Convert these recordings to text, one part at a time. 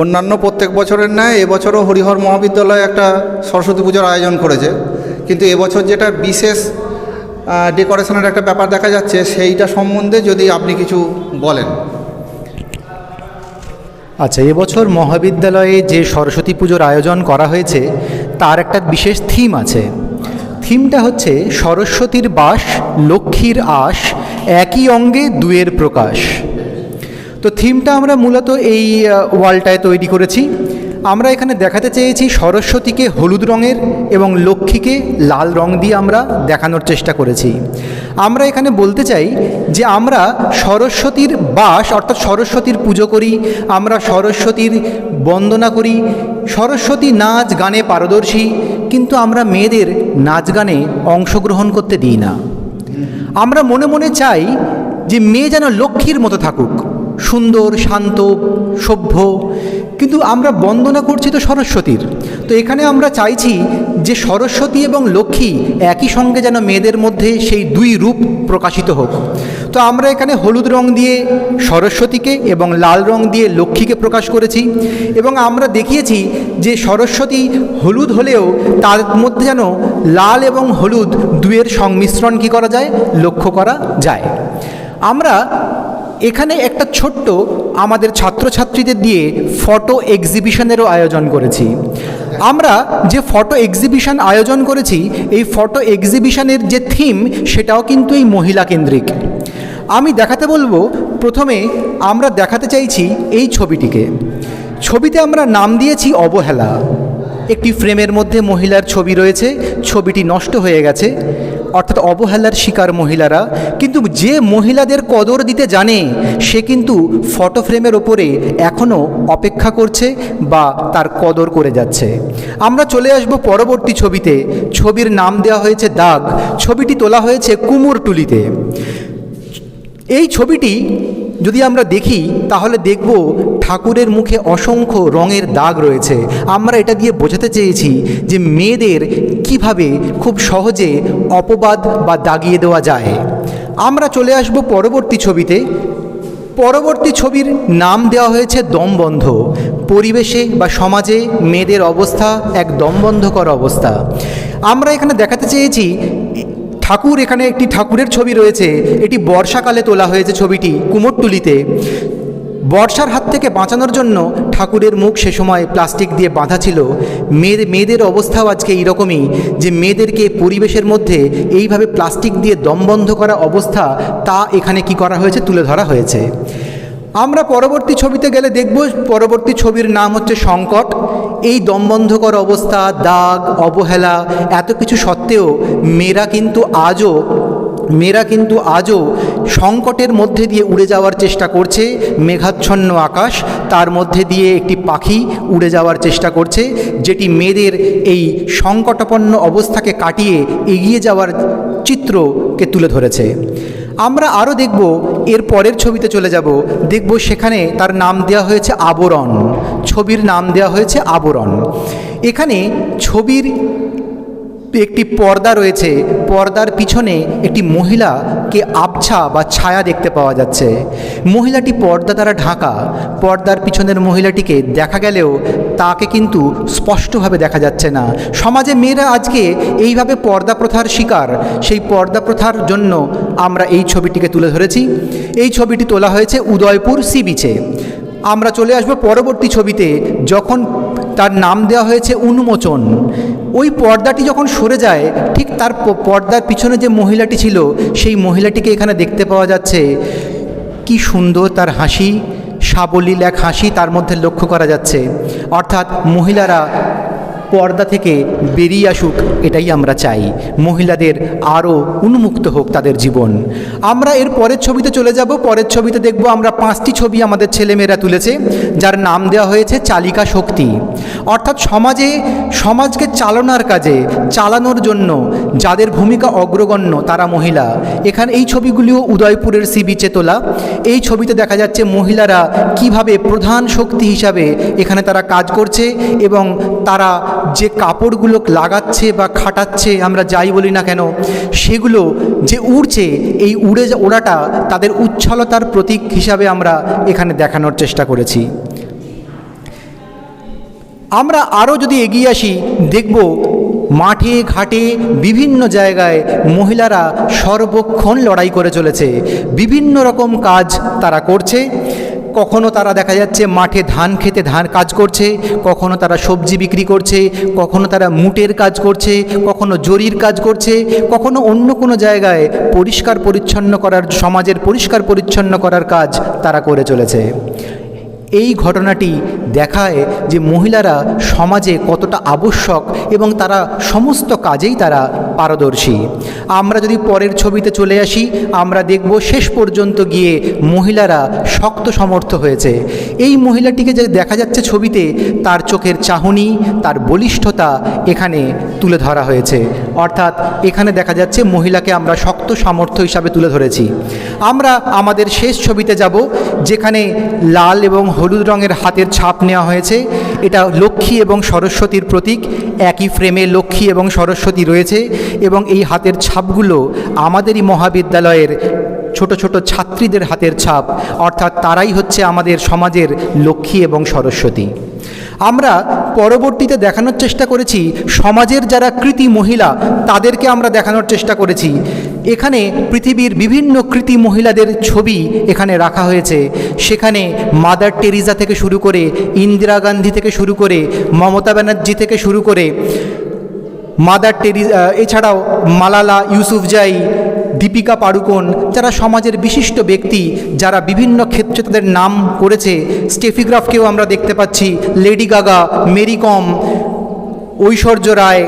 অন্যান্য প্রত্যেক বছরের ন্যায় এবছরও হরিহর মহাবিদ্যালয় একটা সরস্বতী পুজোর আয়োজন করেছে। কিন্তু এবছর যেটা বিশেষ ডেকোরেশনের একটা ব্যাপার দেখা যাচ্ছে, সেইটা সম্বন্ধে যদি আপনি কিছু বলেন। আচ্ছা এবছর মহাবিদ্যালয়ে যে সরস্বতী পুজোর আয়োজন করা হয়েছে, তার একটা বিশেষ থিম আছে। থিমটা হচ্ছে সরস্বতীর বাস, লক্ষ্মীর আশ, একই অঙ্গে দুয়ের প্রকাশ। তো থিমটা আমরা মূলত এই ওয়ালটায় তৈরি করেছি। আমরা এখানে দেখাতে চেয়েছি সরস্বতীকে হলুদ রঙের এবং লক্ষ্মীকে লাল রং দিয়ে আমরা দেখানোর চেষ্টা করেছি। আমরা এখানে বলতে চাই যে আমরা সরস্বতীর বাস, অর্থাৎ সরস্বতীর পুজো করি, আমরা সরস্বতীর বন্দনা করি, সরস্বতী নাচ গানে পারদর্শী, কিন্তু আমরা মেয়েদের নাচ গানে অংশগ্রহণ করতে দিই না। আমরা মনে মনে চাই যে মেয়ে যেন লক্ষ্মীর মতো থাকুক। সুন্দর, শান্ত, সভ্য। কিন্তু আমরা বন্দনা করছি তো সরস্বতীর। তো এখানে আমরা চাইছি যে সরস্বতী এবং লক্ষ্মী একই সঙ্গে যেন মেয়েদের মধ্যে সেই দুই রূপ প্রকাশিত হোক। তো আমরা এখানে হলুদ রং দিয়ে সরস্বতীকে এবং লাল রং দিয়ে লক্ষ্মীকে প্রকাশ করেছি এবং আমরা দেখিয়েছি যে সরস্বতী হলুদ হলেও তার মধ্যে যেন লাল এবং হলুদ দুয়ের সংমিশ্রণ কী করা যায়? লক্ষ্য করা যায়। আমরা এখানে একটা ছোট্ট আমাদের ছাত্রছাত্রীদের দিয়ে ফটো এক্সিবিশনেরও আয়োজন করেছি। আমরা যে ফটো এক্সিবিশন আয়োজন করেছি, এই ফটো এক্সিবিশনের যে থিম, সেটাও কিন্তু এই মহিলা কেন্দ্রিক। আমি দেখাতে বলব, প্রথমে আমরা দেখাতে চাইছি এই ছবিটিকে। ছবিতে আমরা নাম দিয়েছি অবহেলা। একটি ফ্রেমের মধ্যে মহিলার ছবি রয়েছে, ছবিটি নষ্ট হয়ে গেছে। অর্থাৎ অবহেলার শিকার মহিলারা, কিন্তু যে মহিলাদের কদর দিতে জানে, সে কিন্তু ফটো ফ্রেমের ওপরে এখনও অপেক্ষা করছে বা তার কদর করে যাচ্ছে। আমরা চলে আসব পরবর্তী ছবিতে। ছবির নাম দেওয়া হয়েছে দাগ। ছবিটি তোলা হয়েছে কুমোরটুলিতে। এই ছবিটি যদি আমরা দেখি, তাহলে দেখব ঠাকুরের মুখে অসংখ্য রঙের দাগ রয়েছে। আমরা এটা দিয়ে বোঝাতে চেয়েছি যে মেয়েদের কীভাবে খুব সহজে অপবাদ বা দাগিয়ে দেওয়া যায়। আমরা চলে আসব পরবর্তী ছবিতে। পরবর্তী ছবির নাম দেওয়া হয়েছে দমবন্ধ। পরিবেশে বা সমাজে মেয়েদের অবস্থা এক দমবন্ধকর অবস্থা। আমরা এখানে দেখাতে চেয়েছি ঠাকুর এখানে একটি ঠাকুরের ছবি রয়েছে। এটি বর্ষাকালে তোলা হয়েছে ছবিটি কুমোরটুলিতে। বর্ষার হাত থেকে বাঁচানোর জন্য ঠাকুরের মুখ সে সময় প্লাস্টিক দিয়ে বাঁধা ছিল। মেয়ে, মেয়েদের অবস্থাও আজকে এইরকমই যে মেয়েদেরকে পরিবেশের মধ্যে এইভাবে প্লাস্টিক দিয়ে দমবন্ধ করা অবস্থা তা এখানে কি করা হয়েছে তুলে ধরা হয়েছে। আমরা পরবর্তী ছবিতে গেলে দেখব, পরবর্তী ছবির নাম হচ্ছে সংকট। এই দমবন্ধকর অবস্থা, দাগ, অবহেলা, এত কিছু সত্ত্বেও মেয়েরা কিন্তু আজও, মেয়েরা কিন্তু আজও সংকটের মধ্যে দিয়ে উড়ে যাওয়ার চেষ্টা করছে। মেঘাচ্ছন্ন আকাশ, তার মধ্যে দিয়ে একটি পাখি উড়ে যাওয়ার চেষ্টা করছে, যেটি মেয়েদের এই সংকটাপন্ন অবস্থাকে কাটিয়ে এগিয়ে যাওয়ার চিত্রকে তুলে ধরেছে। আমরা আরও দেখব, এর পরের ছবিতে চলে যাব। দেখব সেখানে তার নাম দেওয়া হয়েছে আবরণ। ছবির নাম দেওয়া হয়েছে আবরণ। এখানে ছবির একটি পর্দা রয়েছে। পর্দার পিছনে একটি মহিলাকে আবছা বা ছায়া দেখতে পাওয়া যাচ্ছে। মহিলাটি পর্দা দ্বারা ঢাকা। পর্দার পিছনের মহিলাটিকে দেখা গেলেও তাকে কিন্তু স্পষ্টভাবে দেখা যাচ্ছে না। সমাজে মেয়েরা আজকে এইভাবে পর্দা প্রথার শিকার। সেই পর্দা প্রথার জন্য আমরা এই ছবিটিকে তুলে ধরেছি। এই ছবিটি তোলা হয়েছে উদয়পুর সি বিচে। আমরা চলে আসব পরবর্তী ছবিতে, যখন তার নাম দেওয়া হয়েছে উন্মোচন। ওই পর্দাটি যখন সরে যায়, ঠিক তার পর্দার পিছনে যে মহিলাটি ছিল, সেই মহিলাটিকে এখানে দেখতে পাওয়া যাচ্ছে। কি সুন্দর তার হাসি। সাবলীল এক হাসি তার মধ্যে লক্ষ্য করা যাচ্ছে। অর্থাৎ মহিলারা পর্দা থেকে বেরিয়ে আসুক, এটাই আমরা চাই। মহিলাদের আরও উন্মুক্ত হোক তাদের জীবন। আমরা এর পরের ছবিতে চলে যাব। পরের ছবিতে দেখব আমরা পাঁচটি ছবি আমাদের ছেলেমেয়েরা তুলেছে, যার নাম দেওয়া হয়েছে চালিকা শক্তি। অর্থাৎ সমাজে, সমাজকে চালনার কাজে, চালানোর জন্য যাদের ভূমিকা অগ্রগণ্য তারা মহিলা। এখানে এই ছবিগুলিও উদয়পুরের সি বিচে তোলা এই ছবিতে দেখা যাচ্ছে মহিলারা কীভাবে প্রধান শক্তি হিসাবে এখানে তারা কাজ করছে এবং তারা যে কাপড়গুলো লাগাচ্ছে বা খাটাচ্ছে আমরা যাই বলি না কেন, সেগুলো যে উড়ছে, এই উড়ে, ওড়াটা তাদের উচ্ছলতার প্রতীক হিসাবে আমরা এখানে দেখানোর চেষ্টা করেছি। আমরা আরও যদি এগিয়ে আসি, দেখব মাঠে, ঘাটে, বিভিন্ন জায়গায় মহিলারা সর্বক্ষণ লড়াই করে চলেছে। বিভিন্ন রকম কাজ তারা করছে। কখনো তারা দেখা যাচ্ছে মাঠে ধান খেতে ধান কাজ করছে, কখনো তারা সবজি বিক্রি করছে, কখনো তারা মুটের কাজ করছে, কখনো জরির কাজ করছে, কখনো অন্য কোনো জায়গায় পরিষ্কার পরিচ্ছন্ন করার, সমাজের পরিষ্কার পরিচ্ছন্ন করার কাজ তারা করে চলেছে। এই ঘটনাটি দেখায় যে মহিলারা সমাজে কতটা আবশ্যক এবং তারা সমস্ত কাজেই তারা পারদর্শী। আমরা যদি পরের ছবিতে চলে আসি, আমরা দেখব শেষ পর্যন্ত গিয়ে মহিলারা শক্ত সমর্থ হয়েছে। এই মহিলাটিকে যে দেখা যাচ্ছে ছবিতে, তার চোখের চাহনি, তার বলিষ্ঠতা এখানে তুলে ধরা হয়েছে। অর্থাৎ এখানে দেখা যাচ্ছে মহিলাকে আমরা শক্ত সামর্থ্য হিসাবে তুলে ধরেছি। আমরা আমাদের শেষ ছবিতে যাব, যেখানে লাল এবং হলুদ রঙের হাতের ছাপ নেওয়া হয়েছে। এটা লক্ষ্মী এবং সরস্বতীর প্রতীক। একই ফ্রেমে লক্ষ্মী এবং সরস্বতী রয়েছে এবং এই হাতের ছাপগুলো আমাদেরই মহাবিদ্যালয়ের ছোট ছোট ছাত্রীদের হাতের ছাপ। অর্থাৎ তারাই হচ্ছে আমাদের সমাজের লক্ষ্মী এবং সরস্বতী। আমরা পরবর্তীতে দেখানোর চেষ্টা করেছি, সমাজের যারা কৃতি মহিলা, তাদেরকে আমরা দেখানোর চেষ্টা করেছি। এখানে পৃথিবীর বিভিন্ন কৃতি মহিলাদের ছবি এখানে রাখা হয়েছে। সেখানে মাদার টেরিজা থেকে শুরু করে ইন্দিরা গান্ধী থেকে শুরু করে মমতা ব্যানার্জি থেকে শুরু করে মাদার টেরি এছাড়াও মালালা ইউসুফজাই দীপিকা পাড়ুকোন, যারা সমাজের বিশিষ্ট ব্যক্তি, যারা বিভিন্ন ক্ষেত্রে তাদের নাম করেছে। স্টেফিগ্রাফকেও আমরা দেখতে পাচ্ছি, Lady Gaga, Mary Kom, Aishwarya Rai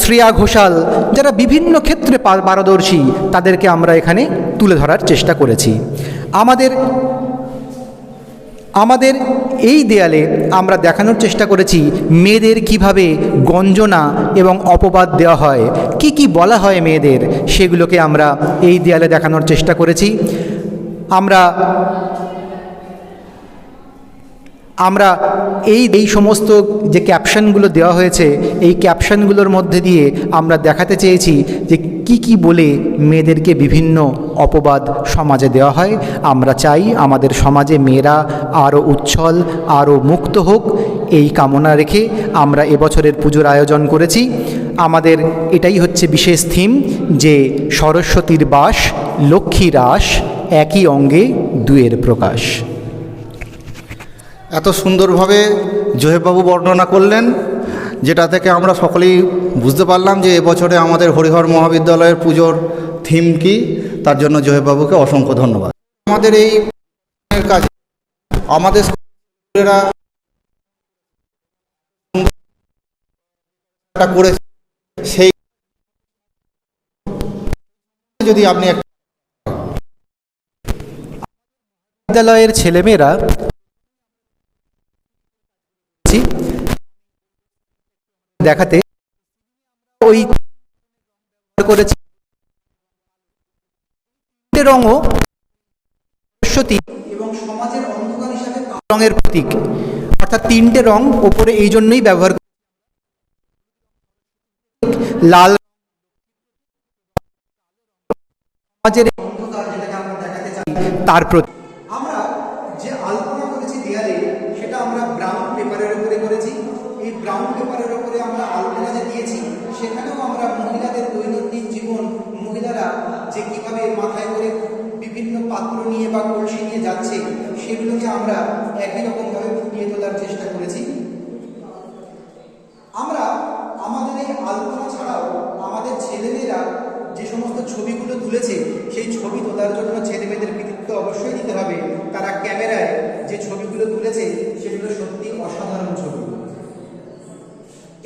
Shreya Ghoshal, যারা বিভিন্ন ক্ষেত্রে পারদর্শী, তাদেরকে আমরা এখানে তুলে ধরার চেষ্টা করেছি। আমাদের আমাদের এই দেয়ালে আমরা দেখানোর চেষ্টা করেছি মেয়েদের কীভাবে গঞ্জনা এবং অপবাদ দেওয়া হয়, কি কি বলা হয় মেয়েদের, সেগুলোকে আমরা এই দেয়ালে দেখানোর চেষ্টা করেছি। আমরা আমরা এই এই সমস্ত যে ক্যাপশনগুলো দেওয়া হয়েছে, এই ক্যাপশনগুলোর মধ্যে দিয়ে আমরা দেখাতে চেয়েছি যে কি কি বলে মেয়েদেরকে বিভিন্ন অপবাদ সমাজে দেওয়া হয়। আমরা চাই আমাদের সমাজে মেয়েরা আরও উচ্ছল আরও মুক্ত হোক। এই কামনা রেখে আমরা এবছরের পুজোর আয়োজন করেছি। আমাদের এটাই হচ্ছে বিশেষ থিম যে সরস্বতীর বাস লক্ষ্মী রাস একই অঙ্গে দুয়ের প্রকাশ। এত সুন্দরভাবে জোহেববাবু বর্ণনা করলেন, যেটা থেকে আমরা সকলেই বুঝতে পারলাম যে এবছরে আমাদের হরিহর মহাবিদ্যালয়ের পুজোর থিম কি, তার জন্য জোহেববাবুকে অসংখ্য ধন্যবাদ। আমাদের এই কাজে, আমাদের করে সেই যদি আপনি বিদ্যালয়ের ছেলেমেয়েরা দেখাতে ওই করেছি। রঙও সরস্বতী এবং সমাজের অন্ধকার হিসাবে রঙের প্রতীক। অর্থাৎ তিনটে রং ওপরে এই জন্যই ব্যবহার। লাল সমাজের তার প্রতি আমরা একই রকমভাবে ফুটিয়ে তোলার চেষ্টা করেছি। আমরা আমাদের এই আলপনা ছাড়াও আমাদের ছেলেমেয়েরা যে সমস্ত ছবিগুলো তুলেছে, সেই ছবি তোলার জন্য ছেলেমেয়েদের কৃতিত্ব অবশ্যই দিতে হবে। তারা ক্যামেরায় যে ছবিগুলো তুলেছে, সেগুলো সত্যি অসাধারণ ছবি।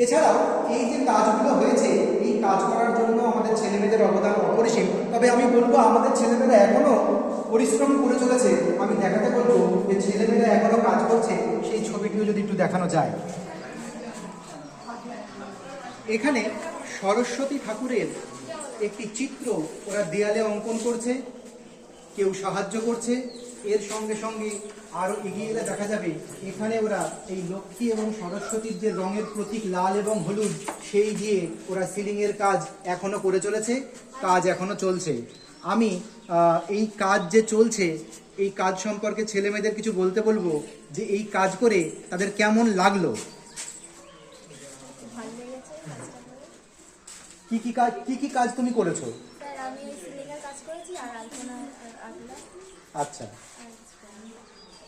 এছাড়াও এই যে কাজগুলো হয়েছে, এই কাজ করার জন্য আমাদের ছেলেমেয়েদের অবদান অপরিসীম। তবে আমি বলব, আমাদের ছেলেমেয়েরা এখনও পরিশ্রম করে চলেছে, আমি দেখাতে বলব যে ছেলেমেয়েরা এখনও কাজ করছে, সেই ছবিটিও যদি একটু দেখানো যায়। এখানে সরস্বতী ঠাকুরের একটি চিত্র ওরা দেয়ালে অঙ্কন করছে, কেউ সাহায্য করছে, এর সঙ্গে সঙ্গে আরও এগিয়ে এলে দেখা যাবে, এখানে ওরা এই লক্ষ্মী এবং সরস্বতীর যে রঙের প্রতীক লাল এবং হলুদ, সেই দিয়ে ওরা সিলিংয়ের কাজ এখনও করে চলেছে, কাজ এখনও চলছে। আমি এই কাজ যে চলছে এই কাজ সম্পর্কে ছেলে মেয়েদের কিছু বলতে বলব যে এই কাজ করে তাদের কেমন লাগল? কি কি কাজ কি কি কাজ তুমি করেছ? আচ্ছা।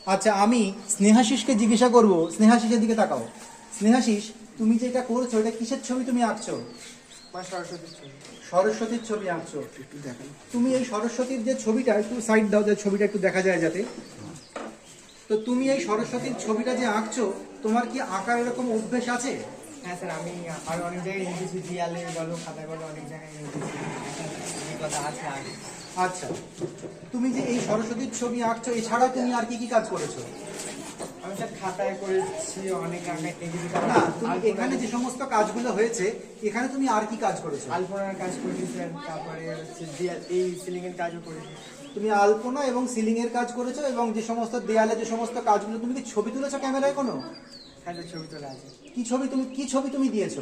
আচ্ছা আমি স্নেহাশিসকে জিজ্ঞাসা করব। স্নেহাশিসের দিকে তাকাও। স্নেহাশিস তুমি যেটা করছ এটা কিসের ছবি তুমি আঁকছো? সরস্বতীর ছবি? আঁকছো। একটু দেখান। তুমি এই সরস্বতীর যে ছবিটা একটু সাইড দাও যে ছবিটা একটু দেখা যায় যাতে। তো তুমি এই সরস্বতীর ছবিটা যে আঁকছো তোমার কি আঁকার এরকম অভ্যেস আছে? হ্যাঁ স্যার আমি আর অনেক জায়গায় এঁকেছি দেয়ালে বলো খাতায় বলো অনেক জায়গায় অভিজ্ঞতা আছে আচ্ছা। তুমি যে এই সরস্বতীর ছবি আঁকছো এছাড়াও তুমি আর কি কি কাজ করেছ? আমি স্যার খাতায় করেছি অনেক তুমি এখানে যে সমস্ত কাজগুলো হয়েছে এখানে তুমি আর কি কাজ করেছ? আলপনার কাজ করেছি স্যার তারপরে হচ্ছে এই সিলিংয়ের কাজও করেছি। তুমি আলপনা এবং সিলিং এর কাজ করেছ এবং যে সমস্ত দেয়ালে যে সমস্ত কাজগুলো তুমি কি ছবি তুলেছো ক্যামেরায় কোনো? হ্যাঁ ছবি তোলা আছে। কি ছবি তুমি কি ছবি তুমি দিয়েছ?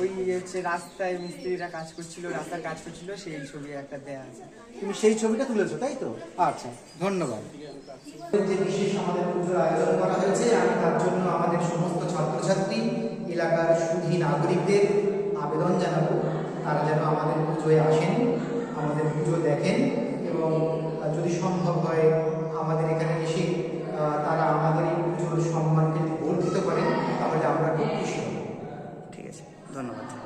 ওই হচ্ছে রাস্তায় মিস্ত্রিরা কাজ করছিল রাস্তার কাজ করছিল সেই ছবি একটা দেয়া আছে। তুমি সেই ছবিটা তুলেছো তাই তো? আচ্ছা ধন্যবাদ। যে বিশেষ আমাদের পুজোর আয়োজন করা হয়েছে আমি তার জন্য আমাদের সমস্ত ছাত্রছাত্রী এলাকার সুধী নাগরিকদের আবেদন জানাব। তারা যেন আমাদের পুজোয় আসেন আমাদের পুজো দেখেন এবং যদি সম্ভব হয় আমাদের এখানে এসে তারা আমাদের এই পুজোর সম্মানকে বর্ধিত করেন তাহলে ধন্যবাদ।